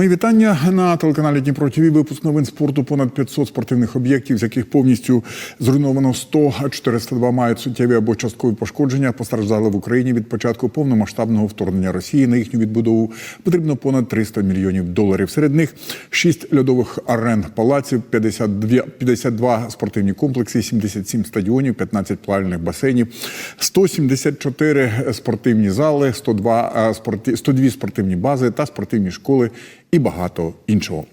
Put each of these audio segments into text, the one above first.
Мої вітання на телеканалі Дніпро ТВ. Випуск новин спорту понад 500 спортивних об'єктів, з яких повністю зруйновано 100, а 402 мають суттєві або часткові пошкодження. Постраждали в Україні від початку повномасштабного вторгнення Росії. На їхню відбудову потрібно понад 300 мільйонів доларів. Серед них 6 льодових арен палаців, 52, 52 спортивні комплекси, 77 стадіонів, 15 плавальних басейнів, 174 спортивні зали, 102 е, спорти, 102 спортивні бази та спортивні школи і багато іншого.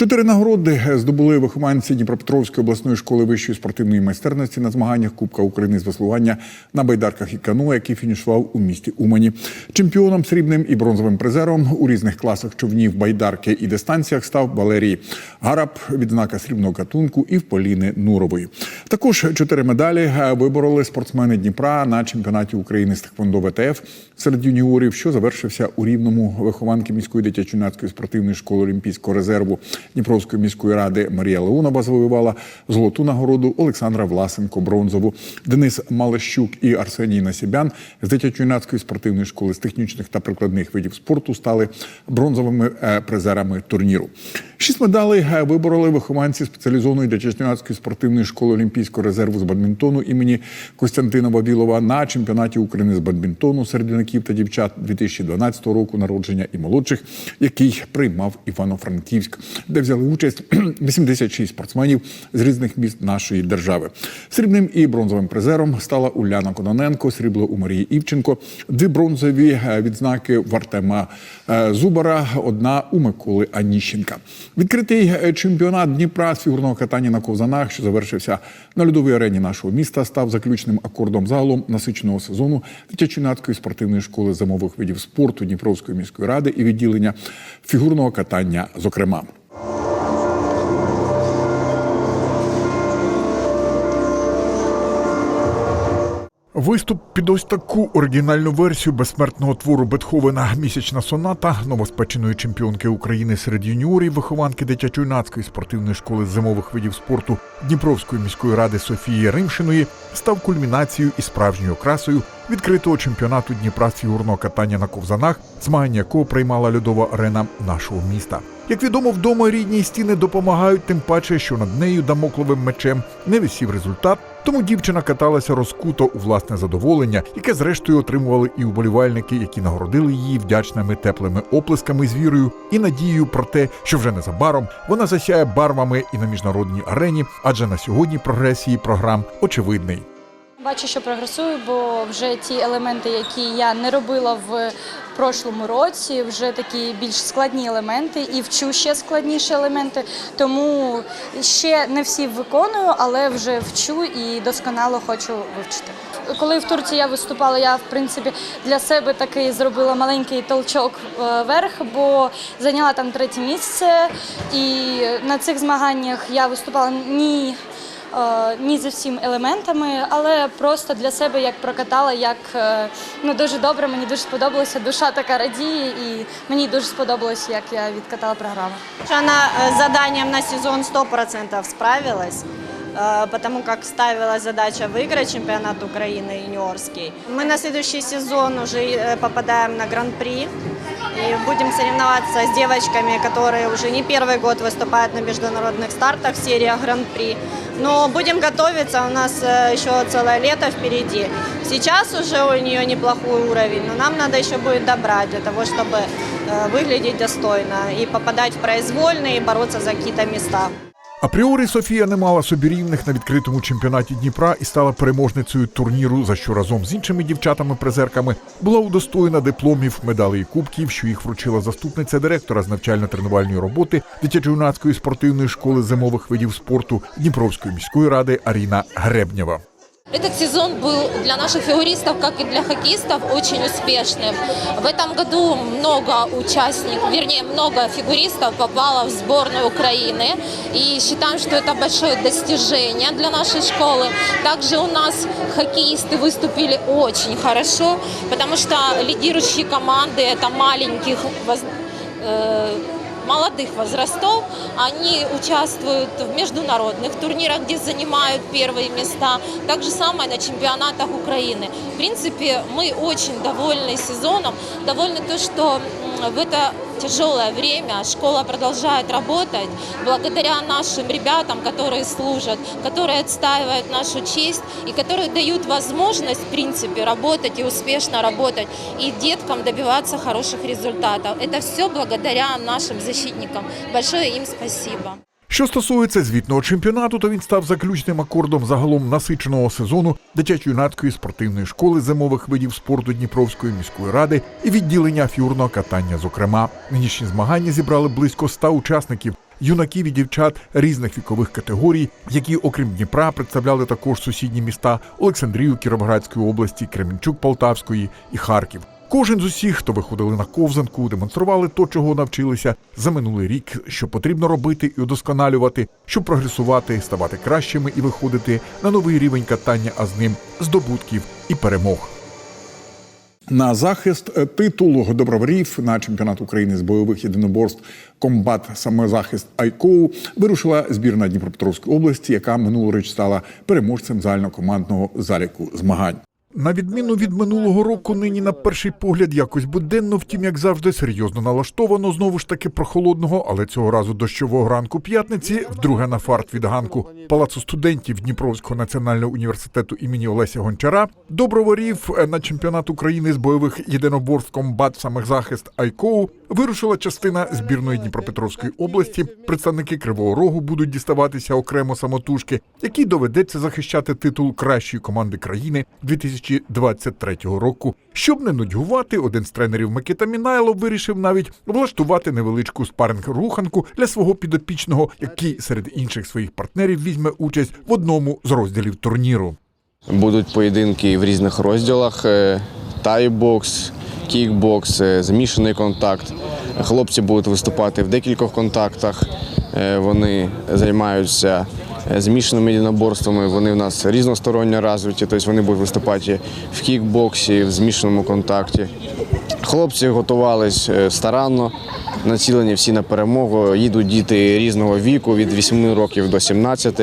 Чотири нагороди здобули вихованці Дніпропетровської обласної школи вищої спортивної майстерності на змаганнях Кубка України з веслування на байдарках і кано, який фінішував у місті Умані. Чемпіоном срібним і бронзовим призером у різних класах човнів, байдарки і дистанціях став Валерій Гараб, відзнака срібного катунку і в Поліни Нурової. Також чотири медалі вибороли спортсмени Дніпра на чемпіонаті України з тхвондо ВТФ серед юніорів, що завершився у рівному вихованки міської дитячо-юнацької спортивної школи Олімпійського резерву Дніпровської міської ради Марія Леонова завоювала золоту нагороду Олександра Власенко бронзову. Денис Малещук і Арсеній Насібян з дитячо-юнацької спортивної школи з технічних та прикладних видів спорту стали бронзовими е, призерами турніру. Шість медалей е, вибороли вихованці спеціалізованої дитячо-юнацької спортивної школи Олімпійського резерву з бадмінтону імені Костянтина Вавілова на чемпіонаті України з бадмінтону серед юнаків та дівчат 2012 року народження і молодших, який приймав Івано-Франківськ, де взяли участь 86 спортсменів з різних міст нашої держави. Срібним і бронзовим призером стала Уляна Кононенко, срібло у Марії Івченко, дві бронзові е, відзнаки в Артема е, Зубара, одна у Миколи Аніщенка. Відкритий е, чемпіонат Дніпра з фігурного катання на ковзанах, що завершився на льодовій арені нашого міста, став заключним акордом загалом насиченого сезону дитячо-юнацької спортивної школи зимових видів спорту Дніпровської міської ради і відділення фігурного катання, зокрема. Виступ під ось таку оригінальну версію безсмертного твору Бетховена. Місячна соната новоспеченої чемпіонки України серед юніорів, вихованки дитячо-юнацької спортивної школи зимових видів спорту Дніпровської міської ради Софії Римшиної став кульмінацією і справжньою окрасою відкритого чемпіонату Дніпра з фігурного катання на ковзанах, змагання якого приймала льодова арена нашого міста. Як відомо, вдома рідні стіни допомагають, тим паче, що над нею дамокловим мечем не висів результат. Тому дівчина каталася розкуто у власне задоволення, яке зрештою отримували і уболівальники, які нагородили її вдячними теплими оплесками з вірою і надією про те, що вже незабаром вона засяє барвами і на міжнародній арені, адже на сьогодні прогрес її програм очевидний. Бачу, що прогресую, бо вже ті елементи, які я не робила в прошлому році, вже такі більш складні елементи і вчу ще складніші елементи. Тому ще не всі виконую, але вже вчу і досконало хочу вивчити. Коли в Турції я виступала, я в принципі для себе такий зробила маленький толчок е, вверх, бо зайняла там третє місце. І на цих змаганнях я виступала ні ні за всім елементами, але просто для себе як прокатала, як е, ну дуже добре, мені дуже сподобалося. Душа така радіє, і мені дуже сподобалось, як я відкатала програму. Она э, с заданием на сезон 100% справилась, э, потому как ставилась задача выиграть чемпионат Украины юниорский. Мы на следующий сезон уже э, попадаем на гран-при и будем соревноваться с девочками, которые уже не первый год выступают на международных стартах в серии гран-при. Но будем готовиться, у нас э, еще целое лето впереди. Сейчас уже у нее неплохой уровень, но нам надо еще будет добрать для того, чтобы э, выглядеть достойно и попадать в произвольные и бороться за какие-то места. Апріорі Софія не мала собі рівних на відкритому чемпіонаті Дніпра і стала переможницею турніру, за що разом з іншими дівчатами-призерками була удостоєна дипломів, медалей і кубків, що їх вручила заступниця директора з навчально-тренувальної роботи дитячо-юнацької спортивної школи зимових видів спорту Дніпровської міської ради Аріна Гребнєва. Этот сезон был для наших фигуристов, как и для хоккеистов, очень успешным. В этом году много участников, вернее, много фигуристов попало в сборную Украины. И считаем, что это большое достижение для нашей школы. Также у нас хоккеисты выступили очень хорошо, потому что лидирующие команды – это маленьких воз- э, молодых возрастов, они участвуют в международных турнирах, где занимают первые места, так же самое на чемпионатах Украины. В принципе, мы очень довольны сезоном, довольны то, что м, в это тяжелое время школа продолжает работать благодаря нашим ребятам, которые служат, которые отстаивают нашу честь и которые дают возможность, в принципе, работать и успешно работать, и деткам добиваться хороших результатов. Это все благодаря нашим защитникам. Большое им спасибо. Що стосується звітного чемпіонату, то він став заключним акордом загалом насиченого сезону дитячо-юнацької спортивної школи зимових видів спорту Дніпровської міської ради і відділення фігурного катання. Зокрема, нинішні змагання зібрали близько ста учасників. Юнаків і дівчат різних вікових категорій, які, окрім Дніпра, представляли також сусідні міста Олександрію Кіровоградської області, Кременчук Полтавської і Харків. Кожен з усіх, хто виходили на ковзанку, демонстрували то, чого навчилися за минулий рік, що потрібно робити і удосконалювати, щоб прогресувати, ставати кращими і виходити на новий рівень катання, а з ним здобутків і перемог. На захист е, титулу доброварів на чемпіонат України з бойових єдиноборств комбат самозахист Айкоу вирушила збірна Дніпропетровської області, яка минулоріч стала переможцем загальнокомандного заліку змагань. На відміну від минулого року, нині на перший погляд якось буденно, втім, як завжди, серйозно налаштовано знову ж таки прохолодного, але цього разу дощового ранку п'ятниці, вдруге на фарт від ганку палацу студентів Дніпровського національного університету імені Олеся Гончара, доброварів е, на чемпіонат України з бойових єдиноборств комбат самозахист Айкоу вирушила частина збірної Дніпропетровської області. Представники Кривого Рогу будуть діставатися окремо самотужки, якій доведеться захищати титул кращої команди країни 2023 року. Щоб не нудьгувати, один з тренерів Микита Мінайлов вирішив навіть влаштувати невеличку спаринг-руханку для свого підопічного, який серед інших своїх партнерів візьме участь в одному з розділів турніру. Будуть поєдинки в різних розділах: е, тайбокс, кікбокс, е, змішаний контакт. Хлопці будуть виступати в декількох контактах. Е, Вони займаються змішаними єдиноборствами. Вони в нас різносторонньо розвиті, тобто вони будуть виступати в кікбоксі, в змішаному контакті. Хлопці готувались е, старанно, націлені всі на перемогу. Їдуть діти різного віку від 8 років до 17,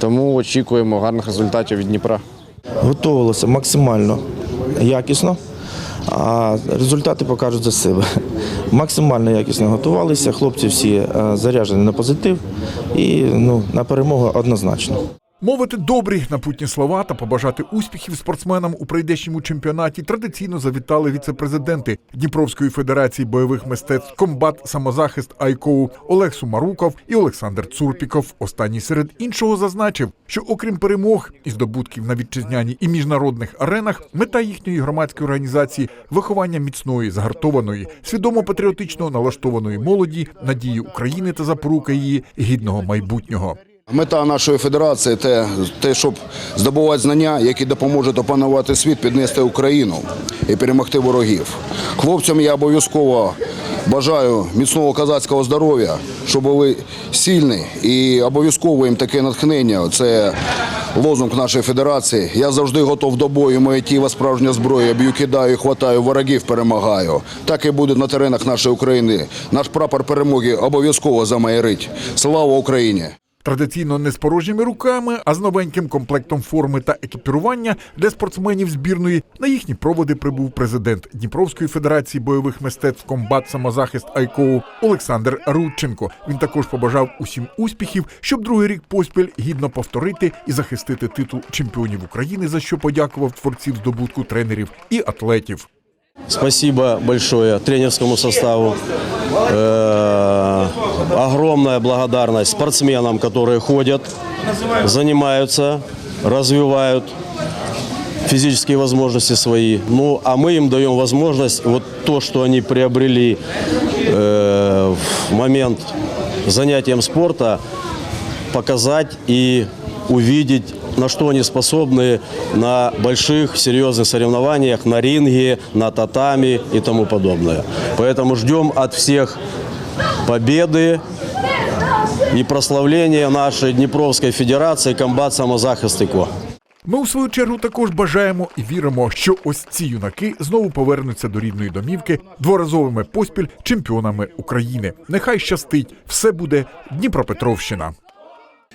тому очікуємо гарних результатів від Дніпра. готувалися максимально якісно, а результати покажуть за себе. Максимально якісно готувалися, хлопці всі заряжені заряджені на позитив і ну, на перемогу однозначно. Мовити добрі напутні слова та побажати успіхів спортсменам у прийдешньому чемпіонаті традиційно завітали віце-президенти Дніпровської федерації бойових мистецтв комбат самозахист Айкоу Олег Сумаруков і Олександр Цурпіков. Останній серед іншого зазначив, що окрім перемог і здобутків на вітчизняній і міжнародних аренах, мета їхньої громадської організації виховання міцної, загартованої, свідомо патріотично налаштованої молоді, надії України та запорука її гідного майбутнього. Мета нашої федерації те, те, щоб здобувати знання, які допоможуть опанувати світ, піднести Україну і перемогти ворогів. Хлопцям я обов'язково бажаю міцного козацького здоров'я, щоб були сильні і обов'язково їм таке натхнення. Це лозунг нашої федерації. Я завжди готов до бою. Моє тіло справжня зброя. Б'ю, кидаю, хватаю ворогів, перемагаю. Так і буде на теренах нашої України. Наш прапор перемоги обов'язково замайорить. Слава Україні! Традиційно не з порожніми руками, а з новеньким комплектом форми та екіпірування для спортсменів збірної на їхні проводи прибув президент Дніпровської федерації бойових мистецтв комбат самозахист Айкоу Олександр Рудченко. Він також побажав усім успіхів, щоб другий рік поспіль гідно повторити і захистити титул чемпіонів України, за що подякував творців здобутку тренерів і атлетів. Спасибо большое тренерскому составу. Э, Огромная благодарность спортсменам, которые ходят, занимаются, развивают физические возможности свои. Ну, а мы им даем возможность вот то, что они приобрели э, в момент занятием спорта, показать и увидеть, на что они способны на больших серьезных соревнованиях, на ринге, на татами и тому подобное. Поэтому ждем от всех победы и прославления нашей Днепровской Федерации комбат самозахист ИКО. Ми у свою чергу також бажаємо і віримо, що ось ці юнаки знову повернуться до рідної домівки дворазовими поспіль чемпіонами України. Нехай щастить, все буде Дніпропетровщина.